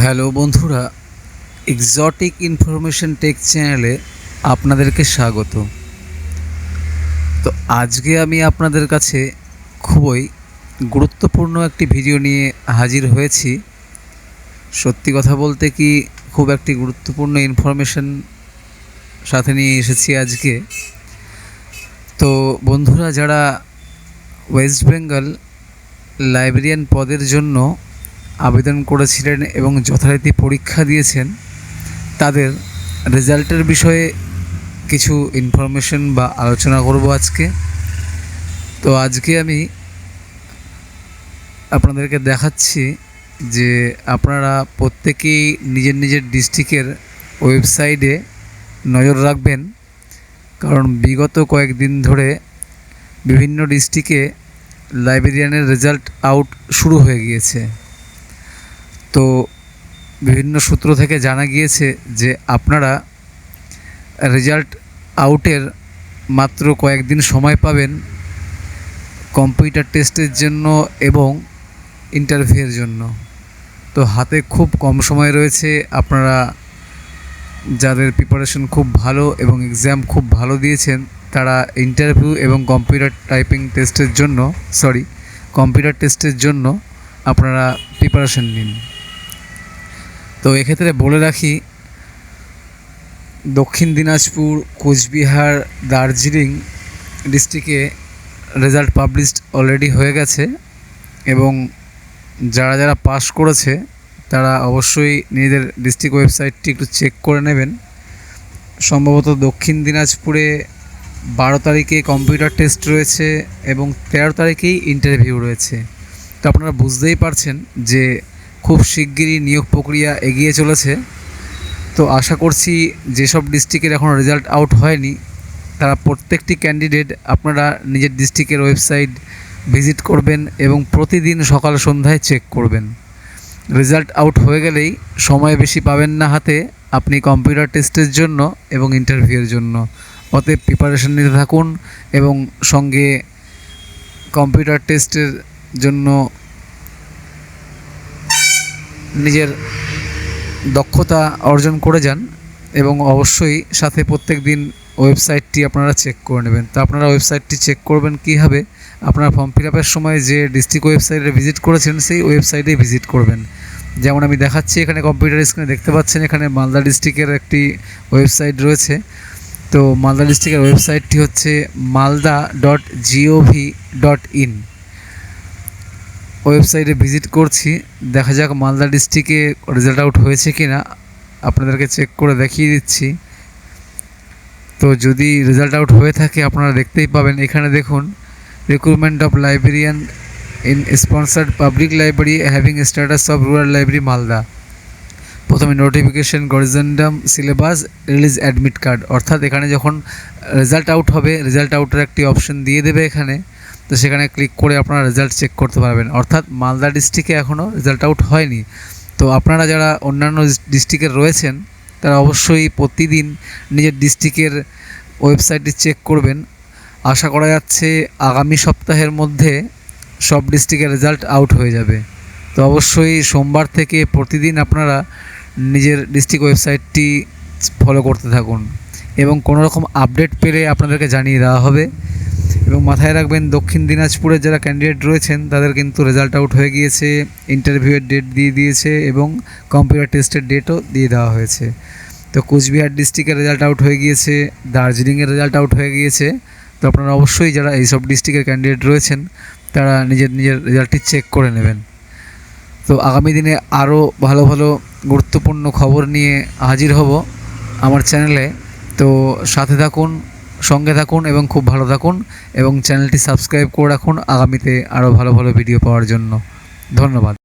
Hello বন্ধুরা exotic information take চ্যানেলে আপনাদেরকে স্বাগত। তো আজকে আমি আপনাদের কাছে খুবই গুরুত্বপূর্ণ একটি ভিডিও নিয়ে হাজির হয়েছি। সত্যি কথা বলতে কি, খুব একটি গুরুত্বপূর্ণ ইনফরমেশন সাথে নিয়ে এসেছি আজকে। তো বন্ধুরা, যারা ওয়েস্ট বেঙ্গল লাইব্রেরিয়ান পদের জন্য আবেদন করেছিলেন এবং যথারীতি পরীক্ষা দিয়েছেন, তাদের রেজাল্টের বিষয়ে কিছু ইনফরমেশন বা আলোচনা করব আজকে। তো আজকে আমি আপনাদেরকে দেখাচ্ছি যে আপনারা প্রত্যেকেই নিজের নিজের ডিস্ট্রিক্টের ওয়েবসাইটে নজর রাখবেন, কারণ বিগত কয়েকদিন ধরে বিভিন্ন ডিস্ট্রিক্টে লাইব্রেরিয়ানের রেজাল্ট আউট শুরু হয়ে গিয়েছে। তো বিভিন্ন সূত্র থেকে জানা গিয়েছে যে আপনারা রেজাল্ট আউটের মাত্র কয়েকদিন সময় পাবেন কম্পিউটার টেস্টের জন্য এবং ইন্টারভিউয়ের জন্য। তো হাতে খুব কম সময় রয়েছে, আপনারা যাদের প্রিপারেশন খুব ভালো এবং এক্সাম খুব ভালো দিয়েছেন, তারা ইন্টারভিউ এবং কম্পিউটার টাইপিং টেস্টের জন্য সরি কম্পিউটার টেস্টের জন্য আপনারা প্রিপারেশন নিন। তো এক্ষেত্রে বলে রাখি, দক্ষিণ দিনাজপুর, কোচবিহার, দার্জিলিং ডিস্ট্রিক্টে রেজাল্ট পাবলিশড অলরেডি হয়ে গেছে এবং যারা যারা পাস করেছে, তারা অবশ্যই নিজেদের ডিস্ট্রিক্ট ওয়েবসাইটটি একটু চেক করে নেবেন। সম্ভবত দক্ষিণ দিনাজপুরে বারো তারিখে কম্পিউটার টেস্ট রয়েছে এবং তেরো তারিখেই ইন্টারভিউ রয়েছে। তো আপনারা বুঝতেই পারছেন যে খুব শিগগিরই নিয়োগ প্রক্রিয়া এগিয়ে চলেছে। তো আশা করছি যেসব ডিস্ট্রিক্টের এখনও রেজাল্ট আউট হয়নি, তারা প্রত্যেকটি ক্যান্ডিডেট আপনারা নিজের ডিস্ট্রিক্টের ওয়েবসাইট ভিজিট করবেন এবং প্রতিদিন সকাল সন্ধ্যায় চেক করবেন। রেজাল্ট আউট হয়ে গেলেই সময় বেশি পাবেন না হাতে, আপনি কম্পিউটার টেস্টের জন্য এবং ইন্টারভিউয়ের জন্য। অতএব প্রিপারেশন নিতে থাকুন এবং সঙ্গে কম্পিউটার টেস্টের জন্য নিজের দক্ষতা অর্জন করে যান এবং অবশ্যই সাথে প্রত্যেক দিন ওয়েবসাইটটি আপনারা চেক করে নেবেন। তো আপনারা ওয়েবসাইটটি চেক করবেন কীভাবে? আপনারা ফর্ম ফিল আপের সময় যে ডিস্ট্রিক্ট ওয়েবসাইটে ভিজিট করেছেন সেই ওয়েবসাইটেই ভিজিট করবেন। যেমন আমি দেখাচ্ছি এখানে কম্পিউটার স্ক্রিনে দেখতে পাচ্ছেন এখানে মালদা ডিস্ট্রিক্টের একটি ওয়েবসাইট রয়েছে। তো মালদা ডিস্ট্রিক্টের ওয়েবসাইটটি হচ্ছে Malda dot gov dot in. ওয়েবসাইটে ভিজিট করছি। দেখা যাক মালদা ডিস্ট্রিক্টে রেজাল্ট আউট হয়েছে কি না আপনাদেরকে চেক করে দেখিয়ে দিচ্ছি। তো যদি রেজাল্ট আউট হয়ে থাকে, আপনারা দেখতেই পাবেন। এখানে দেখুন recruitment of librarian in sponsored public library having status of rural library Malda প্রথমে notification corrigendum syllabus release admit card অর্থাৎ এখানে যখন রেজাল্ট আউট হবে রেজাল্ট আউটের একটি অপশন দিয়ে দেবে এখানে। তো সেখানে ক্লিক করে আপনারা রেজাল্ট চেক করতে পারবেন। অর্থাৎ মালদা ডিস্ট্রিক্টে এখনও রেজাল্ট আউট হয়নি। তো আপনারা যারা অন্যান্য ডিস্ট্রিক্টের রয়েছেন, তারা অবশ্যই প্রতিদিন নিজের ডিস্ট্রিক্টের ওয়েবসাইটটি চেক করবেন। আশা করা যাচ্ছে আগামী সপ্তাহের মধ্যে সব ডিস্ট্রিক্টের রেজাল্ট আউট হয়ে যাবে। তো অবশ্যই সোমবার থেকে প্রতিদিন আপনারা নিজের ডিস্ট্রিক্ট ওয়েবসাইটটি ফলো করতে থাকুন। এবং কোনো রকম আপডেট পেলে আপনাদেরকে জানিয়ে দেওয়া হবে। এবং মাথায় রাখবেন, দক্ষিণ দিনাজপুরের যারা ক্যান্ডিডেট রয়েছেন, তাদের কিন্তু রেজাল্ট আউট হয়ে গিয়েছে ইন্টারভিউয়ের ডেট দিয়ে দিয়েছে এবং কম্পিউটার টেস্টের ডেটও দিয়ে দেওয়া হয়েছে। তো কোচবিহার ডিস্ট্রিক্টের রেজাল্ট আউট হয়ে গিয়েছে দার্জিলিংয়ের রেজাল্ট আউট হয়ে গিয়েছে। তো আপনারা অবশ্যই যারা এইসব ডিস্ট্রিক্টের ক্যান্ডিডেট রয়েছেন, তারা নিজের নিজের রেজাল্টটি চেক করে নেবেন। তো আগামী দিনে আরও ভালো ভালো গুরুত্বপূর্ণ খবর নিয়ে হাজির হব আমার চ্যানেলে তো সাথে থাকুন সঙ্গে থাকুন এবং খুব ভালো থাকুন এবং চ্যানেলটি সাবস্ক্রাইব করে রাখুন আগামীতে আরও ভালো ভালো ভিডিও পাওয়ার জন্য। ধন্যবাদ।